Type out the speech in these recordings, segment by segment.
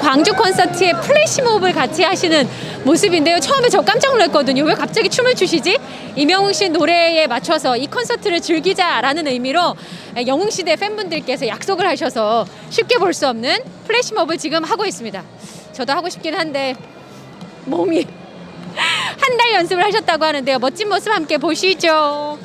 광주 콘서트에 플래시몹을 같이 하시는 모습인데요. 처음에 저 깜짝 놀랐거든요. 왜 갑자기 춤을 추시지? 이명웅 씨 노래에 맞춰서 이 콘서트를 즐기자라는 의미로 영웅 시대 팬분들께서 약속을 하셔서 쉽게 볼 수 없는 플래시몹을 지금 하고 있습니다. 저도 하고 싶긴 한데 몸이 한 달 연습을 하셨다고 하는데요. 멋진 모습 함께 보시죠.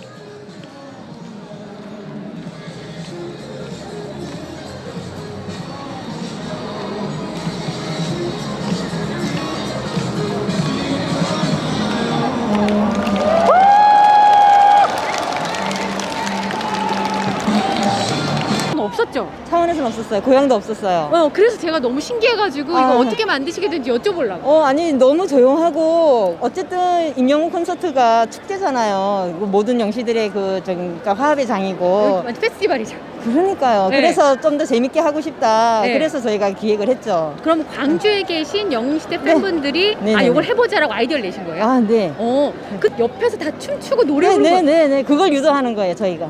없었어요. 고향도 없었어요. 어, 그래서 제가 너무 신기해가지고 아. 이거 어떻게 만드시게 된지 여쭤보려고. 어, 아니, 너무 조용하고, 어쨌든 임영웅 콘서트가 축제잖아요. 그 모든 영시들의 그, 저기, 그러니까 화합의 장이고. 완전 페스티벌이죠. 그러니까요. 네. 그래서 좀 더 재밌게 하고 싶다. 네. 그래서 저희가 기획을 했죠. 그럼 광주에 계신 영웅시대 팬분들이 네, 아 네, 이걸 네. 해보자라고 아이디어를 내신 거예요? 아, 네. 어, 그 옆에서 다 춤추고 노래 네, 부르고. 네, 네, 네. 그걸 유도하는 거예요, 저희가.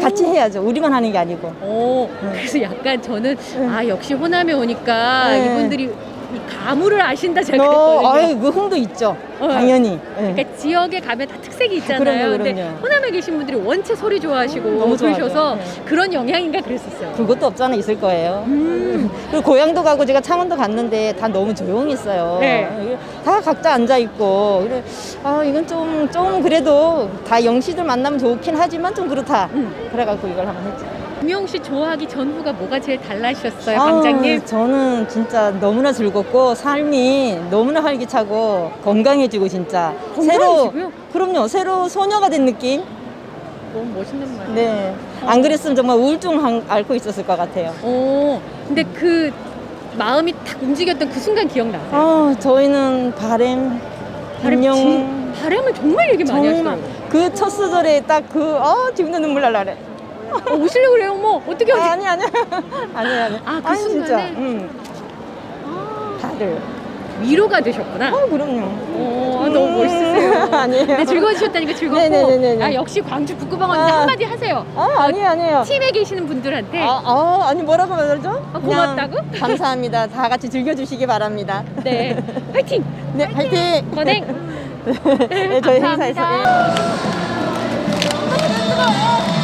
같이 해야죠. 우리만 하는 게 아니고. 어, 네. 그래서 약간 저는 아 역시 호남에 오니까 네. 이분들이 이 가물을 아신다 제가 어, 그랬거든요. 아유, 그 흥도 있죠. 어. 당연히. 네. 그러니까 지역에 가면 다 특색이 있잖아요. 그럼요, 근데 그럼요. 호남에 계신 분들이 원체 소리 좋아하시고 음, 너무 그러셔서 좋아하죠. 네. 그런 영향인가 그랬었어요. 그것도 없잖아 있을 거예요. 음. 그리고 고향도 가고 제가 창원도 갔는데 다 너무 조용했어요. 네. 다 각자 앉아 있고 그래 아 이건 좀 좀 그래도 다 영시들 만나면 좋긴 하지만 좀 그렇다. 음. 그래갖고 이걸 한번 했죠. 김영 씨 좋아하기 전후가 뭐가 제일 달라지셨어요, 아우, 광장님? 저는 진짜 너무나 즐겁고 삶이 너무나 활기차고 건강해지고 진짜 건강해지고요? 그럼요 새로 소녀가 된 느낌. 너무 멋있는 말. 네. 안 그랬으면 정말 우울증 한- 앓고 있었을 것 같아요. 어, 근데 그 마음이 탁 움직였던 그 순간 기억나세요? 아 저희는 바램 바람, 바람을 정말 얘기 많이 정말 하시더라고요. 그첫 소절에 딱 그, 아, 지금도 눈물 날라 그래. 어, 오시려고 그래요, 뭐. 어떻게 하지? 아, 아니, 아니. 아니, 아니. 아, 그 아니, 순간에? 진짜. 응, 아, 다들. 위로가 되셨구나. 어, 그럼요. 어, 아, 너무 음, 멋있으세요. 아니에요. 네, 즐거우셨다니까 즐겁고. 네네네네네. 아, 역시 광주 북구방언인데 아. 한마디 하세요. 아, 아니에요, 아니에요. 팀에 계시는 분들한테. 아, 아, 아니, 뭐라고 말하죠? 아, 그냥 고맙다고? 감사합니다. 다 같이 즐겨 주시기 바랍니다. 네. 화이팅! 네, 화이팅! 건행! 네, 저희 감사합니다. 행사에서. 예.